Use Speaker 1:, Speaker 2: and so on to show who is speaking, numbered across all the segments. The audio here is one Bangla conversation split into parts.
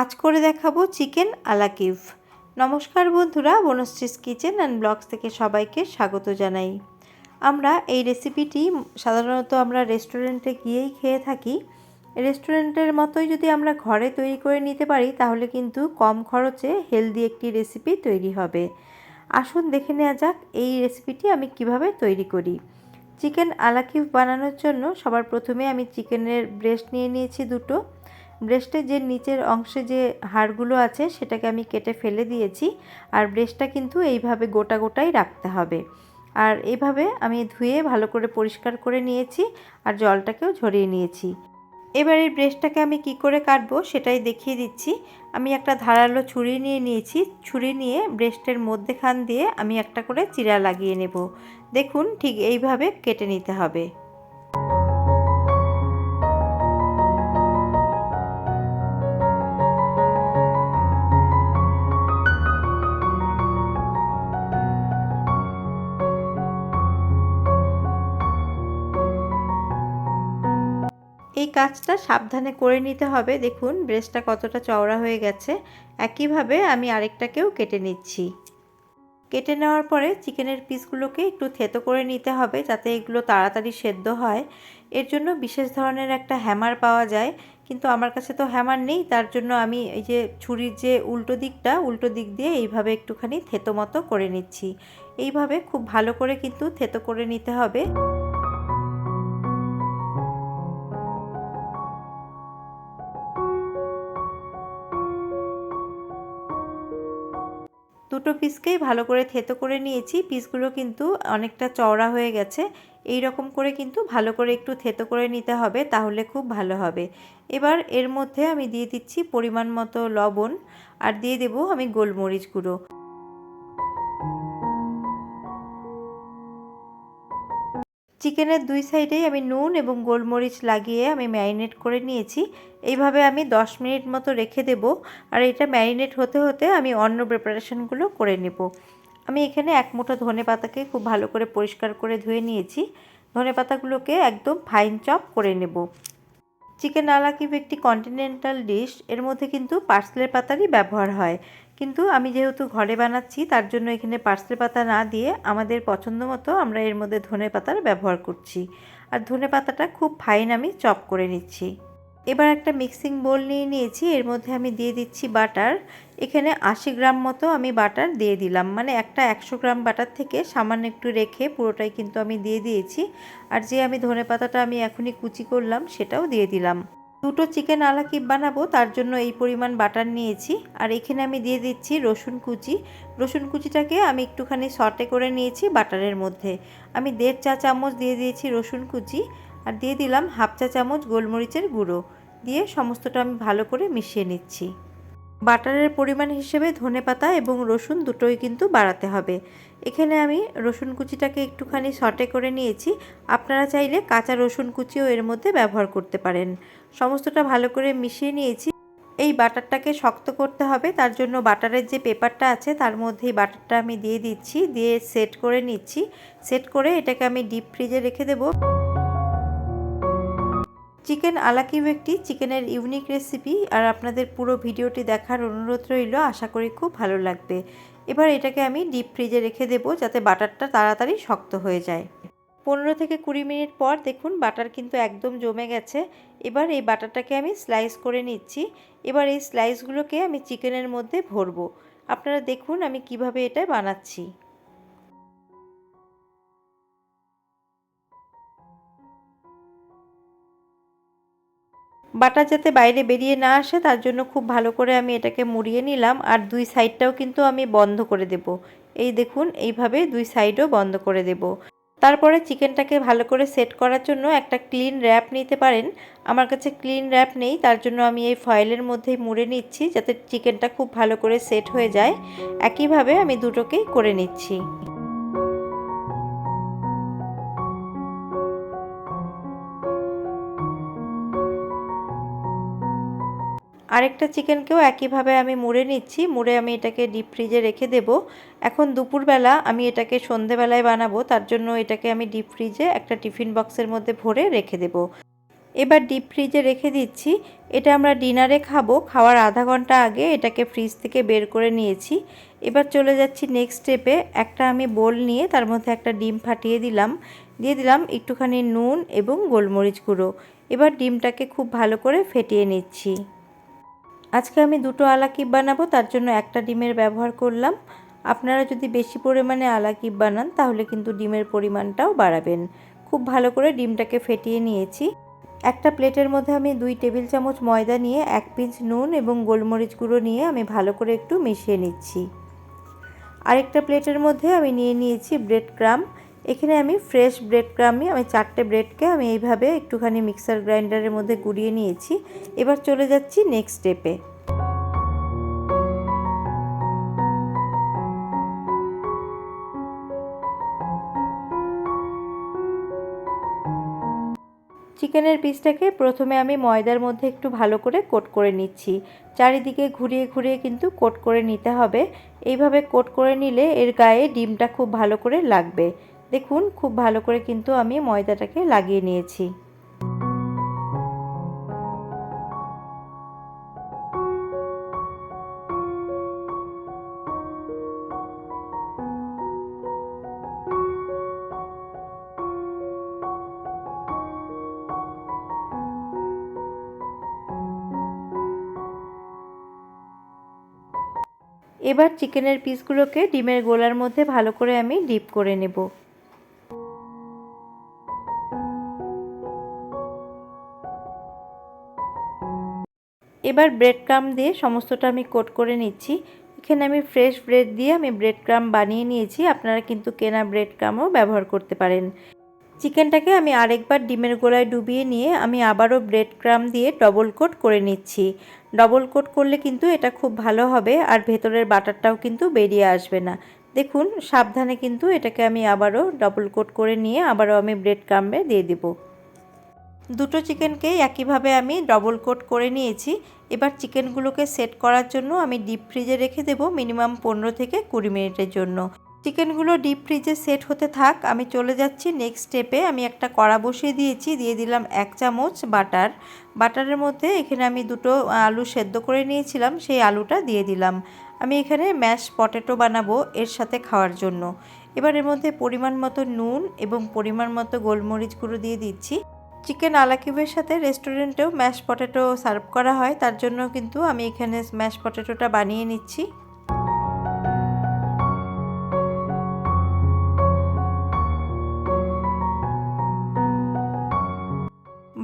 Speaker 1: আজ করে দেখাবো চিকেন আলাকিভ নমস্কার বন্ধুরা, বনশ্রীস কিচেন অ্যান্ড ব্লগস থেকে সবাইকে স্বাগত জানাই। আমরা এই রেসিপিটি সাধারণত আমরা রেস্টুরেন্টে গিয়েই খেয়ে থাকি। রেস্টুরেন্টের মতোই যদি আমরা ঘরে তৈরি করে নিতে পারি, তাহলে কিন্তু কম খরচে হেলদি একটি রেসিপি তৈরি হবে। আসুন দেখে নেওয়া যাক এই রেসিপিটি আমি কীভাবে তৈরি করি। চিকেন আলাকিভ বানানোর জন্য সবার প্রথমে আমি চিকেনের ব্রেস্ট নিয়ে নিয়েছি দুটো। ব্রেস্টের যে নিচের অংশে যে হাড়গুলো আছে, সেটাকে আমি কেটে ফেলে দিয়েছি। আর ব্রেস্টটা কিন্তু এইভাবে গোটা গোটাই রাখতে হবে। আর এইভাবে আমি ধুয়ে ভালো করে পরিষ্কার করে নিয়েছি আর জলটাকেও ঝরিয়ে নিয়েছি। এবার এই ব্রেস্টটাকে আমি কি করে কাটবো সেটাই দেখিয়ে দিচ্ছি। আমি একটা ধারালো ছুরি নিয়ে নিয়েছি। ছুরি নিয়ে ব্রেস্টের মধ্যেখান দিয়ে আমি একটা করে চিরা লাগিয়ে নেব। দেখুন, ঠিক এইভাবে কেটে নিতে হবে। কাজটা সাবধানে করে নিতে হবে। দেখুন ব্রেস্টটা কতটা চওড়া হয়ে গেছে। একইভাবে আমি আরেকটাকেও কেটে নিচ্ছি। কেটে নেওয়ার পরে চিকেনের পিসগুলোকে একটু থেতো করে নিতে হবে যাতে এগুলো তাড়াতাড়ি সেদ্ধ হয়। এর জন্য বিশেষ ধরনের একটা হ্যামার পাওয়া যায়। কিন্তু আমার কাছে তো হ্যামার নেই, তার জন্য আমি এই যে ছুরির যে উল্টো দিকটা, উল্টো দিক দিয়ে এইভাবে একটুখানি থেতো মতো করে নিচ্ছি। এইভাবে খুব ভালো করে কিন্তু থেতো করে নিতে হবে। দুটো পিসকেই ভালো করে থেতো করে নিয়েছি। পিসগুলো কিন্তু অনেকটা চওড়া হয়ে গেছে। এই রকম করে কিন্তু ভালো করে একটু থেতো করে নিতে হবে, তাহলে খুব ভালো হবে। এবার এর মধ্যে আমি দিয়ে দিচ্ছি পরিমাণ মতো লবণ, আর দিয়ে দেবো আমি গোলমরিচ গুঁড়ো। চিকেনের দুই সাইডেই আমি নুন এবং গোলমরিচ লাগিয়ে আমি ম্যারিনেট করে নিয়েছি। এইভাবে আমি 10 মিনিট মতো রেখে দেব আর এটা ম্যারিনেট হতে হতে আমি অন্য প্রিপারেশনগুলো করে নেব। আমি এখানে এক মুঠো ধনে পাতাকে খুব ভালো করে পরিষ্কার করে ধুয়ে নিয়েছি। ধনে পাতাগুলোকে একদম ফাইন চপ করে নেব। চিকেন আলাকিব একটি কন্টিনেন্টাল ডিশ এর মধ্যে কিন্তু পার্সেলের পাতারই ব্যবহার হয়। কিন্তু আমি যেহেতু ঘরে বানাচ্ছি, তার জন্য এখানে পার্সেল পাতা না দিয়ে আমাদের পছন্দ মতো আমরা এর মধ্যে ধনে পাতার ব্যবহার করছি। আর ধনে পাতাটা খুব ফাইন আমি চপ করে নিচ্ছি। এবার একটা মিক্সিং বোল নিয়ে নিয়েছি, এর মধ্যে আমি দিয়ে দিচ্ছি বাটার। এখানে আশি গ্রাম মতো আমি বাটার দিয়ে দিলাম মানে একটা একশো গ্রাম বাটার থেকে সামান্য একটু রেখে পুরোটাই কিন্তু আমি দিয়ে দিয়েছি। আর যে আমি ধনে পাতাটা আমি এখনই কুচি করলাম, সেটাও দিয়ে দিলাম। দুটো চিকেন আলা কিপ বানাবো, তার জন্য এই পরিমাণ বাটার নিয়েছি। আর এখানে আমি দিয়ে দিচ্ছি রসুন কুচি। রসুন কুচিটাকে আমি একটুখানি সটে করে নিয়েছি বাটারের মধ্যে। আমি দেড় চা চামচ দিয়ে দিয়েছি রসুন কুচি। আর দিয়ে দিলাম হাফ চা চামচ গোলমরিচের গুঁড়ো। দিয়ে সমস্তটা আমি ভালো করে মিশিয়ে নিচ্ছি। বাটারের পরিমাণ হিসেবে ধনে পাতা এবং রসুন দুটোই কিন্তু বাড়াতে হবে। এখানে আমি রসুন কুচিটাকে একটুখানি সটে করে নিয়েছি। আপনারা চাইলে কাঁচা রসুন কুচিও এর মধ্যে ব্যবহার করতে পারেন। সমস্তটা ভালো করে মিশিয়ে নিয়েছি। এই বাটারটাকে শক্ত করতে হবে। তার জন্য বাটারের যে পেপারটা আছে, তার মধ্যে এই বাটারটা আমি দিয়ে দিচ্ছি, দিয়ে সেট করে নিচ্ছি। সেট করে এটাকে আমি ডিপ ফ্রিজে রেখে দেবো। চিকেন আলাকিব একটি চিকেনের ইউনিক রেসিপি আর আপনাদের পুরো ভিডিওটি দেখার অনুরোধ রইল। আশা করি খুব ভালো লাগবে। এবার এটাকে আমি ডিপ ফ্রিজে রেখে দেবো যাতে বাটারটা তাড়াতাড়ি শক্ত হয়ে যায়। পনেরো থেকে কুড়ি মিনিট পর দেখুন বাটার কিন্তু একদম জমে গেছে। এবার এই বাটারটাকে আমি স্লাইস করে নিচ্ছি। এবার এই স্লাইসগুলোকে আমি চিকেনের মধ্যে ভরবো। আপনারা দেখুন আমি কীভাবে এটা বানাচ্ছি। বাটা যাতে বাইরে বেরিয়ে না আসে, তার জন্য খুব ভালো করে আমি এটাকে মুড়িয়ে নিলাম। আর দুই সাইডটাও কিন্তু আমি বন্ধ করে দেব। এই দেখুন, এইভাবে দুই সাইডও বন্ধ করে দেব। তারপরে চিকেনটাকে ভালো করে সেট করার জন্য একটা ক্লিন র্যাপ নিতে পারেন। আমার কাছে ক্লিন র্যাপ নেই, তার জন্য আমি এই ফয়েলের মধ্যেই মুড়ে নিচ্ছি, যাতে চিকেনটা খুব ভালো করে সেট হয়ে যায়। একইভাবে আমি দুটোকেই করে নিচ্ছি। আরেকটা চিকেনকেও একইভাবে আমি মুড়ে নিচ্ছি। মুড়ে আমি এটাকে ডিপ ফ্রিজে রেখে দেব। এখন দুপুরবেলা আমি এটাকে সন্ধেবেলায় বানাবো, তার জন্য এটাকে আমি ডিপ ফ্রিজে একটা টিফিন বক্সের মধ্যে ভরে রেখে দেব। এবার ডিপ ফ্রিজে রেখে দিচ্ছি। এটা আমরা ডিনারে খাব। খাওয়ার আধা ঘণ্টা আগে এটাকে ফ্রিজ থেকে বের করে নিয়েছি। এবার চলে যাচ্ছি নেক্সট স্টেপে একটা আমি বোল নিয়ে তার মধ্যে একটা ডিম ফাটিয়ে দিলাম। দিয়ে দিলাম একটুখানি নুন এবং গোলমরিচ গুঁড়ো। এবার ডিমটাকে খুব ভালো করে ফেটিয়ে নিচ্ছি। আজকে আমি দুটো আলাকিব বানাবো, তার জন্য একটা ডিমের ব্যবহার করলাম। আপনারা যদি বেশি পরিমাণে আলাকিব বানান, তাহলে কিন্তু ডিমের পরিমাণটাও বাড়াবেন। খুব ভালো করে ডিমটাকে ফেটিয়ে নিয়েছি। একটা প্লেটের মধ্যে আমি দুই টেবিল চামচ ময়দা নিয়ে এক পিঞ্চ নুন এবং গোলমরিচ গুঁড়ো নিয়ে আমি ভালো করে একটু মিশিয়ে নিচ্ছি। আরেকটা প্লেটের মধ্যে আমি নিয়ে নিয়েছি ব্রেড ক্রাম। এখানে আমি ফ্রেশ ব্রেড ক্রামই আমি চারটে ব্রেডকে আমি এইভাবে একটুখানি মিক্সার গ্রাইন্ডারের মধ্যে গুঁড়িয়ে নিয়েছি। এবার চলে যাচ্ছি নেক্সট স্টেপে চিকেনের পিসটাকে প্রথমে আমি ময়দার মধ্যে একটু ভালো করে কোট করে নিচ্ছি। চারিদিকে ঘুরিয়ে ঘুরিয়ে কিন্তু কোট করে নিতে হবে। এইভাবে কোট করে নিলে এর গায়ে ডিমটা খুব ভালো করে লাগবে। দেখুন, খুব ভালো করে কিন্তু আমি ময়দাটাকে লাগিয়ে নিয়েছি। এবার চিকেনের পিসগুলোকে ডিমের গোলার মধ্যে ভালো করে আমি ডিপ করে নেব। এবার ব্রেড ক্রাম দিয়ে সমস্তটা আমি কোট করে নিচ্ছি। এখানে আমি ফ্রেশ ব্রেড দিয়ে আমি ব্রেড ক্রাম বানিয়ে নিয়েছি। আপনারা কিন্তু কেনা ব্রেড ক্রামও ব্যবহার করতে পারেন। চিকেনটাকে আমি আরেকবার ডিমের গোলায় ডুবিয়ে নিয়ে আমি আবারও ব্রেড ক্রাম দিয়ে ডবল কোট করে নিচ্ছি। ডবল কোট করলে কিন্তু এটা খুব ভালো হবে আর ভেতরের বাটারটাও কিন্তু বেরিয়ে আসবে না। দেখুন, সাবধানে কিন্তু এটাকে আমি আবারও ডবল কোট করে নিয়ে আবারও আমি ব্রেড ক্রামে দিয়ে দেবো। দুটো চিকেনকেই একইভাবে আমি ডবল কোট করে নিয়েছি। এবার চিকেনগুলোকে সেট করার জন্য আমি ডিপ ফ্রিজে রেখে দেবো মিনিমাম পনেরো থেকে কুড়ি মিনিটের জন্য। চিকেনগুলো ডিপ ফ্রিজে সেট হতে থাক, আমি চলে যাচ্ছি নেক্সট স্টেপে আমি একটা কড়া বসিয়ে দিয়েছি, দিয়ে দিলাম এক চামচ বাটার বাটারের মধ্যে এখানে আমি দুটো আলু সেদ্ধ করে নিয়েছিলাম, সেই আলুটা দিয়ে দিলাম। আমি এখানে ম্যাশ পটেটো বানাবো এর সাথে খাওয়ার জন্য। এবার এর মধ্যে পরিমাণ মতো নুন এবং পরিমাণ মতো গোলমরিচ গুঁড়ো দিয়ে দিচ্ছি। চিকেন আলাকিবের সাথে রেস্টুরেন্টেও ম্যাশ পটেটো সার্ভ করা হয়, তার জন্য কিন্তু আমি এখানে ম্যাশ পটেটোটা বানিয়ে নিচ্ছি।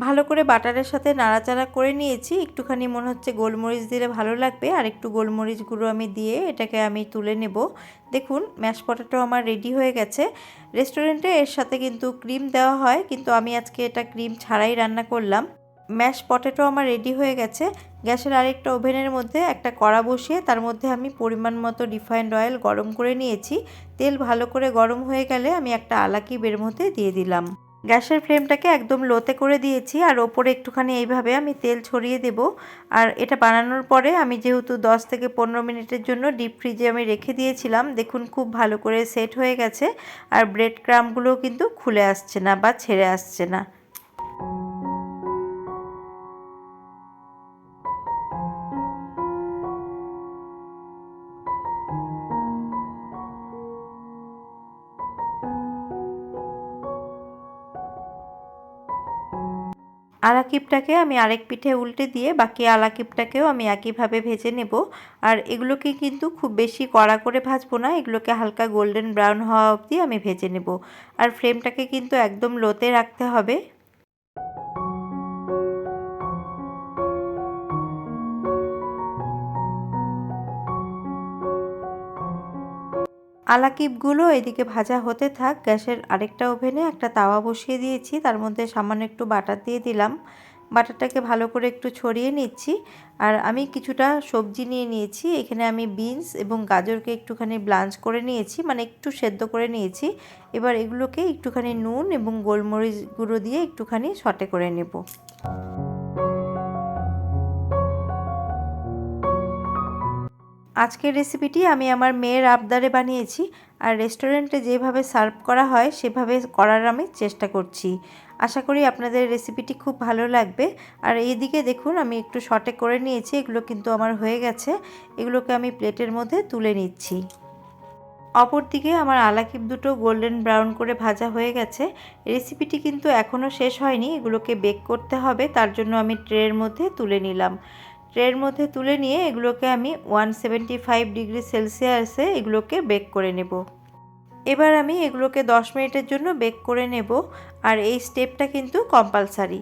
Speaker 1: ভালো করে বাটারের সাথে নাড়াচাড়া করে নিয়েছি। একটুখানি মনে হচ্ছে গোলমরিচ দিলে ভালো লাগবে। আর একটু গোলমরিচ গুঁড়ো আমি দিয়ে এটাকে আমি তুলে নেব। দেখুন, ম্যাশ পটেটো আমার রেডি হয়ে গেছে। রেস্টুরেন্টে এর সাথে কিন্তু ক্রিম দেওয়া হয়, কিন্তু আমি আজকে এটা ক্রিম ছাড়াই রান্না করলাম। ম্যাশ পটেটো আমার রেডি হয়ে গেছে। গ্যাসের আরেকটা ওভেনের মধ্যে একটা কড়া বসিয়ে তার মধ্যে আমি পরিমাণ মতো রিফাইন্ড অয়েল গরম করে নিয়েছি। তেল ভালো করে গরম হয়ে গেলে আমি একটা আলাকি বের মধ্যে দিয়ে দিলাম। গ্যাসের ফ্লেমটাকে একদম লোতে করে দিয়েছি আর ওপরে একটুখানি এইভাবে আমি তেল ছড়িয়ে দেব। আর এটা বানানোর পরে আমি যেহেতু 10 থেকে পনেরো মিনিটের জন্য ডিপ ফ্রিজে আমি রেখে দিয়েছিলাম, দেখুন খুব ভালো করে সেট হয়ে গেছে। আর ব্রেড ক্রামগুলোও কিন্তু খুলে আসছে না বা ছেড়ে আসছে না। আলাকিপটাকে আমি আরেক পিঠে উল্টে দিয়ে বাকি আলাকিপটাকেও আমি একইভাবে ভেজে নেব। আর এগুলোকে কিন্তু খুব বেশি কড়া করে ভাজবো না, এগুলোকে হালকা গোল্ডেন ব্রাউন হওয়া অবধি আমি ভেজে নেব। আর ফ্লেমটাকে কিন্তু একদম লোতে রাখতে হবে। আলাকিপগুলো এদিকে ভাজা হতে থাক, গ্যাসের আরেকটা ওভেনে একটা তাওয়া বসিয়ে দিয়েছি। তার মধ্যে সামান্য একটু বাটার দিয়ে দিলাম। বাটারটাকে ভালো করে একটু ছড়িয়ে নিচ্ছি। আর আমি কিছুটা সবজি নিয়ে নিয়েছি। এখানে আমি বিনস এবং গাজরকে একটুখানি ব্লাঞ্চ করে নিয়েছি মানে একটু সেদ্ধ করে নিয়েছি। এবার এগুলোকে একটুখানি নুন এবং গোলমরিচ গুঁড়ো দিয়ে একটুখানি সটে করে নেব। আজকের রেসিপিটি আমি আমার মেয়ের আবদারে বানিয়েছি আর রেস্টুরেন্টে যেভাবে সার্ভ করা হয়, সেভাবে করার আমি চেষ্টা করছি। আশা করি আপনাদের রেসিপিটি খুব ভালো লাগবে। আর এইদিকে দেখুন, আমি একটু শর্টে করে নিয়েছি, এগুলো কিন্তু আমার হয়ে গেছে। এগুলোকে আমি প্লেটের মধ্যে তুলে নিচ্ছি। অপরদিকে আমার আলাকিব দুটো গোল্ডেন ব্রাউন করে ভাজা হয়ে গেছে। রেসিপিটি কিন্তু এখনও শেষ হয়নি, এগুলোকে বেক করতে হবে, তার জন্য আমি ট্রের মধ্যে তুলে নিলাম। ট্রের মধ্যে তুলে নিয়ে এগুলোকে আমি ওয়ান সেভেন্টি ফাইভ ডিগ্রি সেলসিয়াসে এগুলোকে বেক করে নেব। এবার আমি এগুলোকে 10 মিনিটের জন্য বেক করে নেব, আর এই স্টেপটা কিন্তু কম্পালসারি।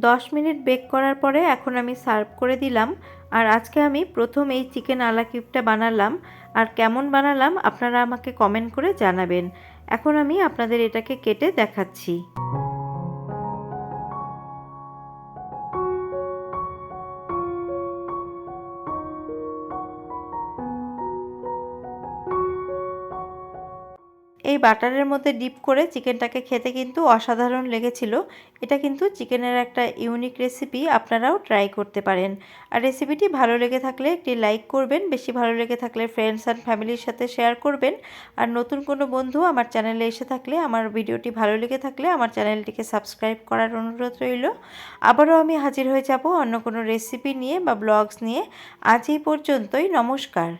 Speaker 1: দশ মিনিট বেক করার পরে এখন আমি সার্ভ করে দিলাম। আর আজকে আমি প্রথম এই চিকেন আলা কিউবটা বানালাম। আর কেমন বানালাম আপনারা আমাকে কমেন্ট করে জানাবেন। এখন আমি আপনাদের এটাকে কেটে দেখাচ্ছি। এই বাটারের মধ্যে ডিপ করে চিকেনটাকে খেতে কিন্তু অসাধারণ লেগেছিল। এটা কিন্তু চিকেনের একটা ইউনিক রেসিপি, আপনারাও ট্রাই করতে পারেন। আর রেসিপিটি ভালো লেগে থাকলে একটি লাইক করবেন, বেশি ভালো লেগে থাকলে ফ্রেন্ডস অ্যান্ড ফ্যামিলির সাথে শেয়ার করবেন। আর নতুন কোনো বন্ধু আমার চ্যানেলে এসে থাকলে, আমার ভিডিওটি ভালো লেগে থাকলে আমার চ্যানেলটিকে সাবস্ক্রাইব করার অনুরোধ রইল। আবারও আমি হাজির হয়ে যাব অন্য কোনো রেসিপি নিয়ে বা ব্লগস নিয়ে। আজ এই পর্যন্তই, নমস্কার।